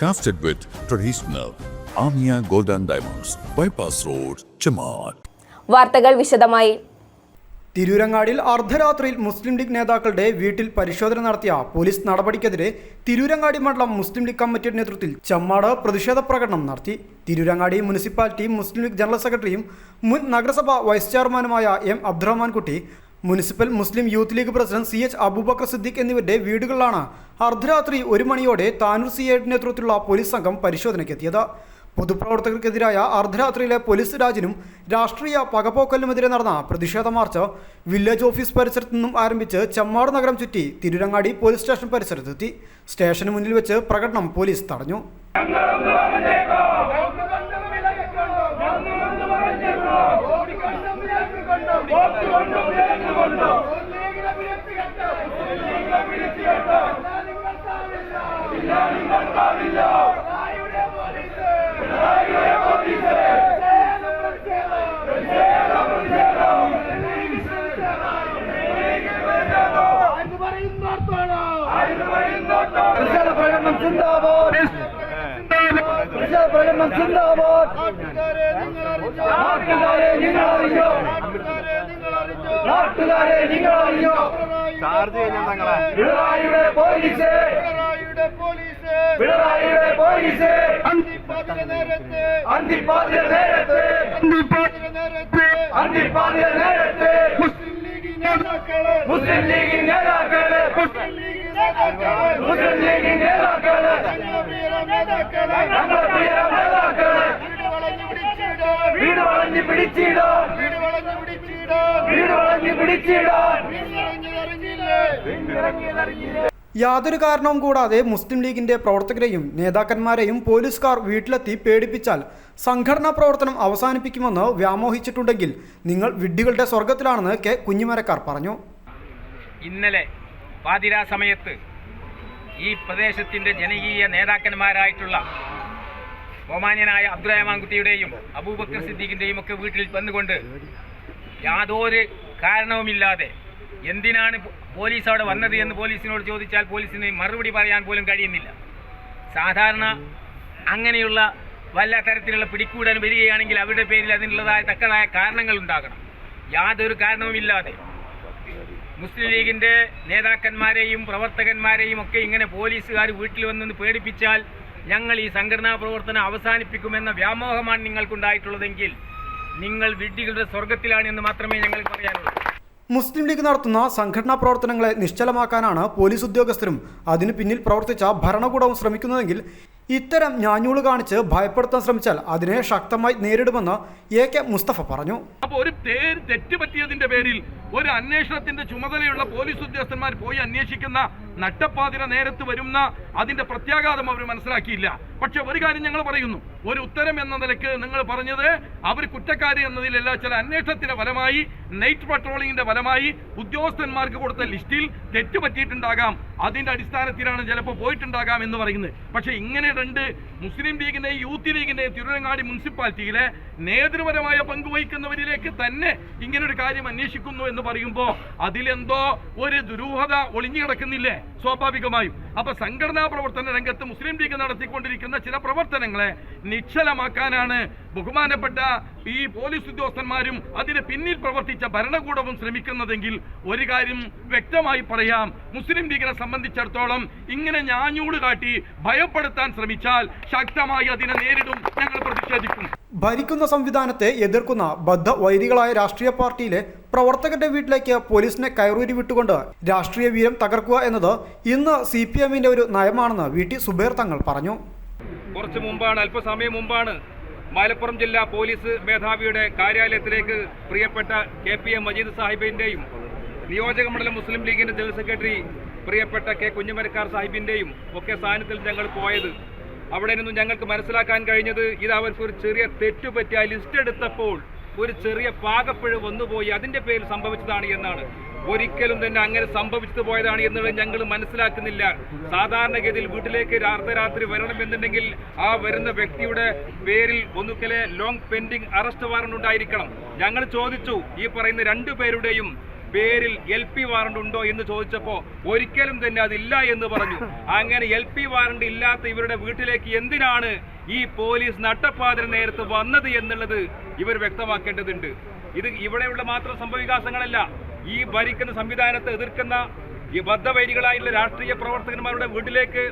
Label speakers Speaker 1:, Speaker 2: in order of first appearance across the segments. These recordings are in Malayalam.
Speaker 1: Crafted with traditional Amia Golden Diamonds, Bypass Road, Chamat.
Speaker 2: വാർത്തകൾ വിശദമായി
Speaker 3: തിരൂരങ്ങാടിൽ അർദ്ധരാത്രിയിൽ മുസ്ലിം ലീഗ് നേതാക്കളുടെ വീട്ടിൽ പരിശോധന നടത്തിയ പോലീസ് നടപടിക്കെതിരെ തിരൂരങ്ങാടി മണ്ഡലം മുസ്ലിം ലീഗ് കമ്മിറ്റിയുടെ നേതൃത്വത്തിൽ ചമ്മാട് പ്രതിഷേധ പ്രകടനം നടത്തി Tirurangadi municipality Muslim League general സെക്രട്ടറിയും മുൻ നഗരസഭ വൈസ് ചെയർമാനുമായ M Abdurahman Kutty municipal Muslim Youth League president C H Aboobacker Siddique എന്നിവരുടെ വീടുകളിലാണ് അർദ്ധരാത്രി ഒരു മണിയോടെ താനൂർ സി ഐയുടെ നേതൃത്വത്തിലുള്ള പോലീസ് സംഘം പരിശോധനയ്ക്കെത്തിയത്. പൊതുപ്രവർത്തകർക്കെതിരായ അർദ്ധരാത്രിയിലെ പോലീസ് രാജിനും രാഷ്ട്രീയ പകപോക്കലിനുമെതിരെ നടന്ന പ്രതിഷേധ മാർച്ച് വില്ലേജ് ഓഫീസ് പരിസരത്തു നിന്നും ആരംഭിച്ച് ചെമ്മാട് നഗരം ചുറ്റി തിരുരങ്ങാടി പോലീസ് സ്റ്റേഷൻ പരിസരത്തെത്തി. സ്റ്റേഷന് മുന്നിൽ വെച്ച് പ്രകടനം പോലീസ് തടഞ്ഞു.
Speaker 4: പ്രകടനം നാട്ടുകാരെ നിങ്ങൾ അറിഞ്ഞോ നാട്ടുകാരെ നിങ്ങൾ അറിഞ്ഞോ
Speaker 5: ചാർജ് കഴിഞ്ഞാൽ തങ്ങളെ
Speaker 4: പിണറായിയുടെ പോലീസ് പിണറായിയുടെ പോലീസ് അന്തിപ്പാതിര നേരത്ത് അന്തിപ്പാതിര നേരത്ത് മുസ്ലിം ലീഗ് നേതാക്കൾ മുസ്ലിം ലീഗ് നേതാക്കൾ ഞങ്ങളുടെ പ്രിയ നേതാക്കൾ വീട് വളഞ്ഞ് പിടിച്ചിടാൻ വീട് വളഞ്ഞ് പിടിച്ചിടാൻ
Speaker 3: യാതൊരു കാരണവും കൂടാതെ മുസ്ലിം ലീഗിന്റെ പ്രവർത്തകരെയും നേതാക്കന്മാരെയും പോലീസുകാർ വീട്ടിലെത്തി പേടിപ്പിച്ചാൽ സംഘടനാ പ്രവർത്തനം അവസാനിപ്പിക്കുമെന്ന് വ്യാമോഹിച്ചിട്ടുണ്ടെങ്കിൽ നിങ്ങൾ വിഡ്ഢികളുടെ സ്വർഗത്തിലാണെന്ന് കെ കുഞ്ഞിമരക്കാർ പറഞ്ഞു.
Speaker 6: ഇന്നലെ പാതിരാ സമയത്ത് ഈ പ്രദേശത്തിന്റെ ജനകീയ നേതാക്കന്മാരായിട്ടുള്ള ബഹുമാന്യനായ അബ്ദുറഹ്മാൻ കുട്ടിയുടെയും അബൂബക്കർ സിദ്ദീഖിന്റെയും ഒക്കെ വീട്ടിൽ വന്നുകൊണ്ട് യാതൊരു കാരണവുമില്ലാതെ എന്തിനാണ് പോലീസ് അവിടെ വന്നത് എന്ന് പോലീസിനോട് ചോദിച്ചാൽ പോലീസിന് മറുപടി പറയാൻ പോലും കഴിയുന്നില്ല. സാധാരണ അങ്ങനെയുള്ള വല്ല തരത്തിലുള്ള പിടിക്കൂടൽ വരികയാണെങ്കിൽ അവരുടെ പേരിൽ അതിനുള്ളതായ തക്കതായ കാരണങ്ങൾ ഉണ്ടാകണം. യാതൊരു കാരണവുമില്ലാതെ. മുസ്ലിം ലീഗിന്റെ നേതാക്കന്മാരെയും പ്രവർത്തകന്മാരെയും ഒക്കെ ഇങ്ങനെ പോലീസുകാർ വീട്ടിൽ വന്നു പേടിപ്പിച്ചാൽ ഞങ്ങൾ ഈ സംഘടനാ പ്രവർത്തനം അവസാനിപ്പിക്കുമെന്ന വ്യാമോഹമാണ് നിങ്ങൾക്കുണ്ടായിട്ടുള്ളതെങ്കിൽ നിങ്ങൾ വിഡ്ഢികളുടെ സ്വർഗത്തിലാണ് എന്ന് മാത്രമേ ഞങ്ങൾ പറയാനുള്ളൂ.
Speaker 3: മുസ്ലിം ലീഗ് നടത്തുന്ന സംഘടനാ പ്രവർത്തനങ്ങളെ നിശ്ചലമാക്കാനാണ് പോലീസ് ഉദ്യോഗസ്ഥരും അതിനു പിന്നിൽ പ്രവർത്തിച്ച ഭരണകൂടവും ശ്രമിക്കുന്നതെങ്കിൽ ഇത്തരം ഞാഞ്ഞൂൾ കാണിച്ച് ഭയപ്പെടുത്താൻ ശ്രമിച്ചാൽ അതിനെ ശക്തമായി നേരിടുമെന്ന് എ കെ മുസ്തഫ പറഞ്ഞു.
Speaker 7: അപ്പോൾ ഒരു പേര് തെറ്റ് പറ്റിയതിന്റെ പേരിൽ ഒരു അന്വേഷണത്തിന്റെ ചുമതലയുള്ള പോലീസ് ഉദ്യോഗസ്ഥന്മാർ പോയി അന്വേഷിക്കുന്ന നട്ടപ്പാതിര നേരത്ത് വരുന്ന അതിന്റെ പ്രത്യാഘാതം അവർ മനസ്സിലാക്കിയില്ല. പക്ഷെ ഒരു കാര്യം ഞങ്ങൾ പറയുന്നു. ഒരു ഉത്തരം എന്ന നിലയ്ക്ക് നിങ്ങൾ പറഞ്ഞത് അവർ കുറ്റക്കാരി എന്നതിലല്ല ചില അന്വേഷണത്തിന്റെ ഫലമായി നൈറ്റ് പട്രോളിംഗിന്റെ ഫലമായി ഉദ്യോഗസ്ഥന്മാർക്ക് കൊടുത്ത ലിസ്റ്റിൽ തെറ്റുപറ്റിയിട്ടുണ്ടാകാം അതിന്റെ അടിസ്ഥാനത്തിലാണ് ചിലപ്പോൾ പോയിട്ടുണ്ടാകാം എന്ന് പറയുന്നത്. പക്ഷെ ഇങ്ങനെ രണ്ട് മുസ്ലിം ലീഗിന്റെ യൂത്ത് ലീഗിന്റെ തിരുവനങ്ങാടി മുനിസിപ്പാലിറ്റിയിലെ നേതൃപരമായ പങ്കുവഹിക്കുന്നവരിലേക്ക് തന്നെ ഇങ്ങനൊരു കാര്യം അന്വേഷിക്കുന്നു എന്ന് പറയുമ്പോൾ അതിലെന്തോ ഒരു ദുരൂഹത ഒളിഞ്ഞു കിടക്കുന്നില്ലേ സ്വാഭാവികമായും. അപ്പൊ സംഘടനാ പ്രവർത്തന രംഗത്ത് മുസ്ലിം ലീഗ് നടത്തിക്കൊണ്ടിരിക്കുന്ന ചില പ്രവർത്തനങ്ങളെ നിശ്ചലമാക്കാനാണ് ബഹുമാനപ്പെട്ട ഈ പോലീസ് ഉദ്യോഗസ്ഥന്മാരും അതിന് പിന്നിൽ പ്രവർത്തിച്ച ഭരണകൂടവും ശ്രമിക്കുന്നതെങ്കിൽ ഒരു കാര്യം വ്യക്തമായി പറയാം. മുസ്ലിം ലീഗിനെ സംബന്ധിച്ചിടത്തോളം ഇങ്ങനെ ഞാഞ്ഞൂട് കാട്ടി ഭയപ്പെടുത്താൻ ശ്രമിച്ചാൽ ശക്തമായി അതിനെ നേരിടും ഞങ്ങൾ പ്രതിഷേധിക്കും.
Speaker 3: ഭരിക്കുന്ന സംവിധാനത്തെ എതിർക്കുന്ന ബദ്ധ വൈരികളായ രാഷ്ട്രീയ പാർട്ടിയിലെ പ്രവർത്തകന്റെ വീട്ടിലേക്ക് പോലീസിനെ കയറൂരി വിട്ടുകൊണ്ട് രാഷ്ട്രീയ വീരം തകർക്കുക എന്നത് ഇന്ന് സി പി എമ്മിന്റെ ഒരു നയമാണെന്ന് വി ടി സുബേർ തങ്ങൾ പറഞ്ഞു.
Speaker 7: കുറച്ച് മുമ്പാണ് അല്പസമയം മുമ്പാണ് മലപ്പുറം ജില്ലാ പോലീസ് മേധാവിയുടെ കാര്യാലയത്തിലേക്ക് പ്രിയപ്പെട്ട കെ പി എം മജീദ് സാഹിബിന്റെയും നിയോജക മണ്ഡലം മുസ്ലിം ലീഗിന്റെ ജനറൽ സെക്രട്ടറി പ്രിയപ്പെട്ട കെ കുഞ്ഞുമരക്കാർ സാഹിബിന്റെയും ഒക്കെ സാന്നിധ്യത്തിൽ ഞങ്ങൾ പോയത്.
Speaker 4: അവിടെ നിന്നും ഞങ്ങൾക്ക് മനസ്സിലാക്കാൻ കഴിഞ്ഞത് ഇത് അവർക്ക് ഒരു ചെറിയ തെറ്റുപറ്റി ആ ലിസ്റ്റ് എടുത്തപ്പോൾ ഒരു ചെറിയ പാകപ്പിഴ വന്നുപോയി. അതിന്റെ പേരിൽ സംഭവിച്ചതാണ് എന്നാണ്. ഒരിക്കലും തന്നെ അങ്ങനെ സംഭവിച്ചു പോയതാണ് എന്നുള്ളത് ഞങ്ങൾ മനസ്സിലാക്കുന്നില്ല. സാധാരണഗതിയിൽ വീട്ടിലേക്ക് അർദ്ധരാത്രി വരണമെന്നുണ്ടെങ്കിൽ ആ വരുന്ന വ്യക്തിയുടെ പേരിൽ ഒന്നുക്കലെ ലോങ് പെൻഡിംഗ് അറസ്റ്റ് വാറണ്ട് ഉണ്ടായിരിക്കണം. ഞങ്ങൾ ചോദിച്ചു ഈ പറയുന്ന രണ്ടു പേരുടെയും പേരിൽ എൽ പി വാറണ്ട് ഉണ്ടോ എന്ന് ചോദിച്ചപ്പോ ഒരിക്കലും തന്നെ അതില്ല എന്ന് പറഞ്ഞു. അങ്ങനെ എൽ പി വാറണ്ട് ഇല്ലാത്ത ഇവരുടെ വീട്ടിലേക്ക് എന്തിനാണ് ഈ പോലീസ് നട്ടപ്പാതിര നേരത്ത് വന്നത് എന്നുള്ളത് ഇവർ വ്യക്തമാക്കേണ്ടതുണ്ട്. ഇത് ഇവിടെയുള്ള മാത്രം സംഭവവികാസങ്ങളല്ല. ഈ ഭരിക്കുന്ന സംവിധാനത്തെ എതിർക്കുന്ന ഈ ബദ്ധവൈരികളായിട്ടുള്ള രാഷ്ട്രീയ പ്രവർത്തകന്മാരുടെ വീട്ടിലേക്ക്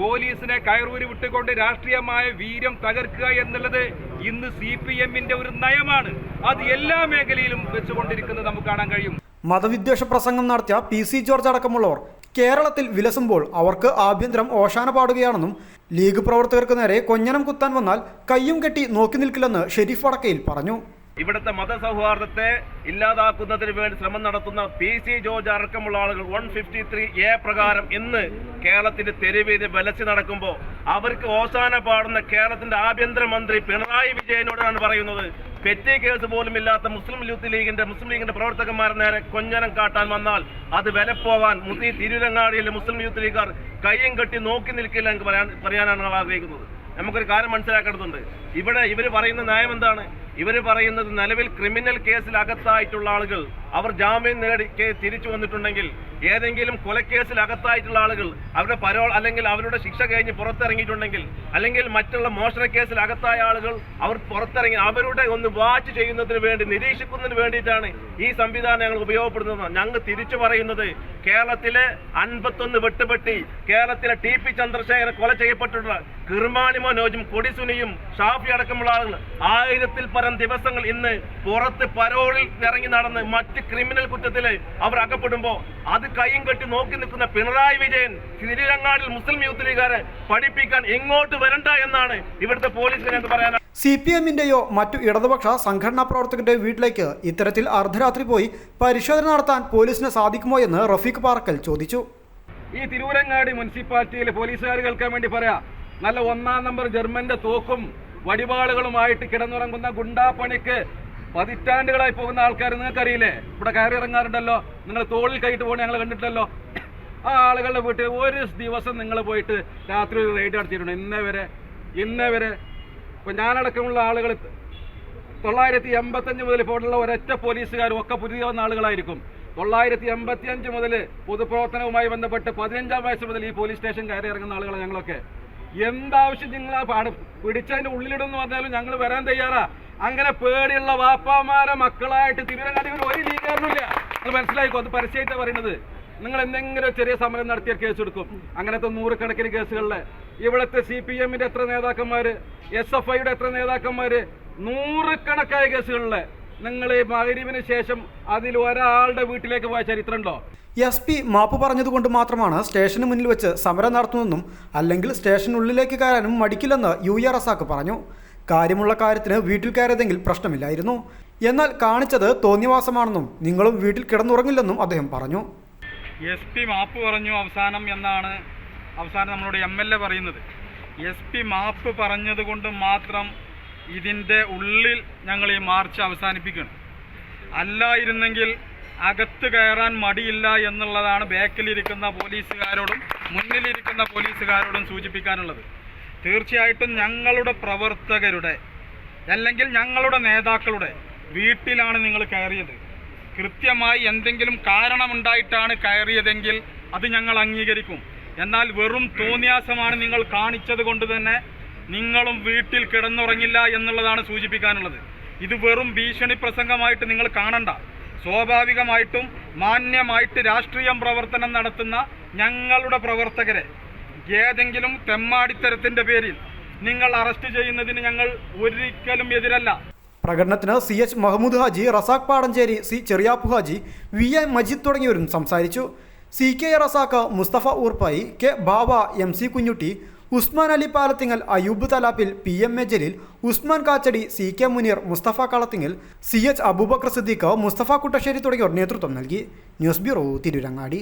Speaker 4: പോലീസിനെ കയറൂരി വിട്ടുകൊണ്ട് രാഷ്ട്രീയമായ വീര്യം തകർക്കുക എന്നുള്ളത് ഇന്ന് സി പി എമ്മിന്റെ ഒരു നയമാണ്. അത് എല്ലാ മേഖലയിലും വെച്ചുകൊണ്ടിരിക്കുന്നത് നമുക്ക് കാണാൻ കഴിയും.
Speaker 3: മതവിദ്വേഷ പ്രസംഗം നടത്തിയ പി സി ജോർജ് അടക്കമുള്ളവർ കേരളത്തിൽ വിലസുമ്പോൾ അവർക്ക് ആഭ്യന്തരം ഓശാന പാടുകയാണെന്നും ലീഗ് പ്രവർത്തകർക്ക് നേരെ കൊഞ്ഞനം കുത്താൻ വന്നാൽ കയ്യും കെട്ടി നോക്കി നിൽക്കില്ലെന്ന് ഷെരീഫ് വടക്കയിൽ പറഞ്ഞു.
Speaker 8: ഇവിടുത്തെ മതസൗഹാർദ്ദത്തെ ഇല്ലാതാക്കുന്നതിന് വേണ്ടി ശ്രമം നടത്തുന്ന പി സി ജോർജ് അടക്കമുള്ള ആളുകൾ വൺ ഫിഫ്റ്റി ത്രീ എ പ്രകാരം ഇന്ന് കേരളത്തിന്റെ തെരുവീതി വലച്ചു നടക്കുമ്പോൾ അവർക്ക് ഓസാന പാടുന്ന കേരളത്തിന്റെ ആഭ്യന്തരമന്ത്രി പിണറായി വിജയനോടാണ് പറയുന്നത്. പെറ്റി കേസ് പോലും ഇല്ലാത്ത മുസ്ലിം യൂത്ത് ലീഗിന്റെ മുസ്ലിം ലീഗിന്റെ പ്രവർത്തകന്മാരെ നേരെ കൊഞ്ഞനം കാട്ടാൻ വന്നാൽ അത് വിലപ്പോവാൻ മുസ്ലിം തിരുരങ്ങാടിയിലെ മുസ്ലിം യൂത്ത് ലീഗുകാർ കയ്യും കെട്ടി നോക്കി നിൽക്കില്ല എന്ന് പറയാൻ പറയാനാണ് ആഗ്രഹിക്കുന്നത്. നമുക്കൊരു കാര്യം മനസ്സിലാക്കേണ്ടതുണ്ട്. ഇവിടെ ഇവർ പറയുന്ന നയം എന്താണ്? ഇവർ പറയുന്നത് നിലവിൽ ക്രിമിനൽ കേസിൽ അകത്തായിട്ടുള്ള ആളുകൾ അവർ ജാമ്യം നേടി കേ- തിരിച്ചു വന്നിട്ടുണ്ടെങ്കിൽ ഏതെങ്കിലും കൊലക്കേസിൽ അകത്തായിട്ടുള്ള ആളുകൾ അവരുടെ പരോൾ അല്ലെങ്കിൽ അവരുടെ ശിക്ഷ കഴിഞ്ഞ് പുറത്തിറങ്ങിയിട്ടുണ്ടെങ്കിൽ അല്ലെങ്കിൽ മറ്റുള്ള മോഷണ കേസിൽ അകത്തായ ആളുകൾ അവർ പുറത്തിറങ്ങി അവരുടെ ഒന്ന് വാച്ച് ചെയ്യുന്നതിന് വേണ്ടി നിരീക്ഷിക്കുന്നതിന് വേണ്ടിയിട്ടാണ് ഈ സംവിധാനം ഞങ്ങൾ ഉപയോഗപ്പെടുത്തുന്നത്. ഞങ്ങൾ തിരിച്ചു പറയുന്നത് കേരളത്തിലെ അൻപത്തൊന്ന് വെട്ടുപെട്ടി കേരളത്തിലെ ടി പി ചന്ദ്രശേഖരൻ കൊല ചെയ്യപ്പെട്ടിട്ടുള്ള കിർമാണി മനോജും കൊടിസുനിയും ഷാഫി അടക്കമുള്ള ആളുകൾ ആയിരത്തിൽ പരം ദിവസങ്ങൾ ഇന്ന് പുറത്ത് പരോളിൽ ഇറങ്ങി നടന്ന് മറ്റ് ക്രിമിനൽ കുറ്റത്തിൽ അവർ അകപ്പെടുമ്പോ അത് കൈയും കെട്ടി നോക്കി നിൽക്കുന്ന പിണറായി വിജയൻ തിരുരങ്ങാടിൽ മുസ്ലിം യൂത്ത് ലീഗുകാരെ പഠിപ്പിക്കാൻ ഇങ്ങോട്ട് വരണ്ട എന്നാണ് ഇവിടുത്തെ പോലീസിന് ഞങ്ങൾക്ക് പറയാൻ
Speaker 3: സി പി എമ്മിന്റെയോ മറ്റു ഇടതുപക്ഷ സംഘടനാ പ്രവർത്തകരുടെ വീട്ടിലേക്ക് ഇത്തരത്തിൽ അർദ്ധരാത്രി പോയി പരിശോധന നടത്താൻ പോലീസിന് സാധിക്കുമോ എന്ന് റഫീഖ് പാർക്കൽ ചോദിച്ചു.
Speaker 4: ഈ തിരൂരങ്ങാടി മുനിസിപ്പാലിറ്റിയിലെ പോലീസുകാർ കേൾക്കാൻ വേണ്ടി പറയാം നല്ല ഒന്നാം നമ്പർ ജർമ്മന്റെ തോക്കും വടിവാളുകളുമായിട്ട് കിടന്നുറങ്ങുന്ന ഗുണ്ടാപ്പണിക്ക് പതിറ്റാണ്ടുകളായി പോകുന്ന ആൾക്കാർ നിങ്ങൾക്കറിയില്ലേ? ഇവിടെ കയറി ഇറങ്ങാറുണ്ടല്ലോ. നിങ്ങൾ തോളിൽ കൈയിട്ട് പോകണ ഞങ്ങൾ കണ്ടിട്ടല്ലോ ആ ആളുകളുടെ വീട്ടിൽ ഒരു ദിവസം നിങ്ങൾ പോയിട്ട് രാത്രി ഒരു റെയ്ഡ് നടത്തിയിട്ടുണ്ട്. ഇന്നേ വരെ ഇന്നേ വരെ. ഇപ്പൊ ഞാനടക്കമുള്ള ആളുകൾ തൊള്ളായിരത്തി എൺപത്തഞ്ച് മുതൽ ഇപ്പോഴുള്ള ഒരൊറ്റ പോലീസുകാരും ഒക്കെ പുതിയ വന്ന ആളുകളായിരിക്കും. തൊള്ളായിരത്തി എൺപത്തി അഞ്ച് മുതൽ പൊതുപ്രവർത്തനവുമായി ബന്ധപ്പെട്ട് പതിനഞ്ചാം വയസ്സ് മുതൽ ഈ പോലീസ് സ്റ്റേഷൻ കയറി ഇറങ്ങുന്ന ആളുകളാണ് ഞങ്ങളൊക്കെ. എന്താവശ്യം നിങ്ങൾ ആ പാട് പിടിച്ചതിന്റെ ഉള്ളിലിടുന്നു പറഞ്ഞാലും ഞങ്ങൾ വരാൻ തയ്യാറാ. അങ്ങനെ പേടിയുള്ള വാപ്പാമാരെ മക്കളായിട്ട് തിരുവനന്തപുരം ഒരു ലീഗാരനുമില്ല അത് മനസ്സിലായിക്കോ? അത് പരസ്യമായിട്ടാണ് പറയുന്നത്. നിങ്ങൾ എന്തെങ്കിലും ചെറിയ സമരം നടത്തിയ കേസ് എടുക്കും. അങ്ങനത്തെ നൂറുകണക്കിന് കേസുകളിലെ ഇവിടുത്തെ സി പി എമ്മിന്റെ എത്ര നേതാക്കന്മാര്? എസ് എഫ് ഐയുടെ എത്ര നേതാക്കന്മാര്? നൂറുകണക്കായ കേസുകളിലെ നിങ്ങൾ മകരീവിന് ശേഷം അതിൽ ഒരാളുടെ വീട്ടിലേക്ക് പോയ ചരിത്രമുണ്ടോ
Speaker 3: എസ് പി മാപ്പ് പറഞ്ഞതുകൊണ്ട് മാത്രമാണ് സ്റ്റേഷന് മുന്നിൽ വെച്ച് സമരം നടത്തുന്നതെന്നും അല്ലെങ്കിൽ സ്റ്റേഷനുള്ളിലേക്ക് കയറാനും മടിക്കില്ലെന്ന് യു എ റസാക്ക് പറഞ്ഞു. കാര്യമുള്ള കാര്യത്തിന് വീട്ടിൽ കയറിയതെങ്കിൽ പ്രശ്നമില്ലായിരുന്നു. എന്നാൽ കാണിച്ചത് തോന്നിവാസമാണെന്നും നിങ്ങളും വീട്ടിൽ കിടന്നുറങ്ങില്ലെന്നും അദ്ദേഹം പറഞ്ഞു.
Speaker 9: എസ് പി മാപ്പ് പറഞ്ഞു അവസാനം എന്നാണ് അവസാനം നമ്മളോട് എം എൽ എ പറയുന്നത്. എസ് പി മാപ്പ് പറഞ്ഞത് കൊണ്ട് മാത്രം ഇതിന്റെ ഉള്ളിൽ ഞങ്ങൾ ഈ മാർച്ച് അവസാനിപ്പിക്കണം. അല്ലായിരുന്നെങ്കിൽ അകത്ത് കയറാൻ മടിയില്ല എന്നുള്ളതാണ് ബാക്കിലിരിക്കുന്ന പോലീസുകാരോടും മുന്നിലിരിക്കുന്ന പോലീസുകാരോടും സൂചിപ്പിക്കാനുള്ളത്. തീർച്ചയായിട്ടും ഞങ്ങളുടെ പ്രവർത്തകരുടെ അല്ലെങ്കിൽ ഞങ്ങളുടെ നേതാക്കളുടെ വീട്ടിലാണ് നിങ്ങൾ കയറിയത്. കൃത്യമായി എന്തെങ്കിലും കാരണമുണ്ടായിട്ടാണ് കയറിയതെങ്കിൽ അത് ഞങ്ങൾ അംഗീകരിക്കും. എന്നാൽ വെറും തോന്നിയാസമാണ് നിങ്ങൾ കാണിച്ചത് കൊണ്ട് തന്നെ നിങ്ങളും വീട്ടിൽ കിടന്നുറങ്ങില്ല എന്നുള്ളതാണ് സൂചിപ്പിക്കാനുള്ളത്. ഇത് വെറും ഭീഷണി പ്രസംഗമായിട്ട് നിങ്ങൾ കാണണ്ട. സ്വാഭാവികമായിട്ടും മാന്യമായിട്ട് രാഷ്ട്രീയം പ്രവർത്തനം നടത്തുന്ന ഞങ്ങളുടെ പ്രവർത്തകരെ ഏതെങ്കിലും തെമ്മാടിത്തരത്തിന്റെ പേരിൽ നിങ്ങൾ അറസ്റ്റ് ചെയ്യുന്നതിന് ഞങ്ങൾ ഒരിക്കലും എതിരല്ല.
Speaker 3: പ്രകടനത്തിന് C H Mahmood Haji Razak Padancheri C Cheriyappu Haji V A Majeed തുടങ്ങിയവരും സംസാരിച്ചു. C K Razak Musthafa Oorppayi K Baba M C Kunhutty Usman Ali Palathingal Ayoob Thalappil P M A Jaleel Usman Kachadi C K Muneer Musthafa Kalathingal C H Aboobacker Siddique Musthafa Kuttasseri തുടങ്ങിയവർ നേതൃത്വം നൽകി. News bureau Tirurangadi.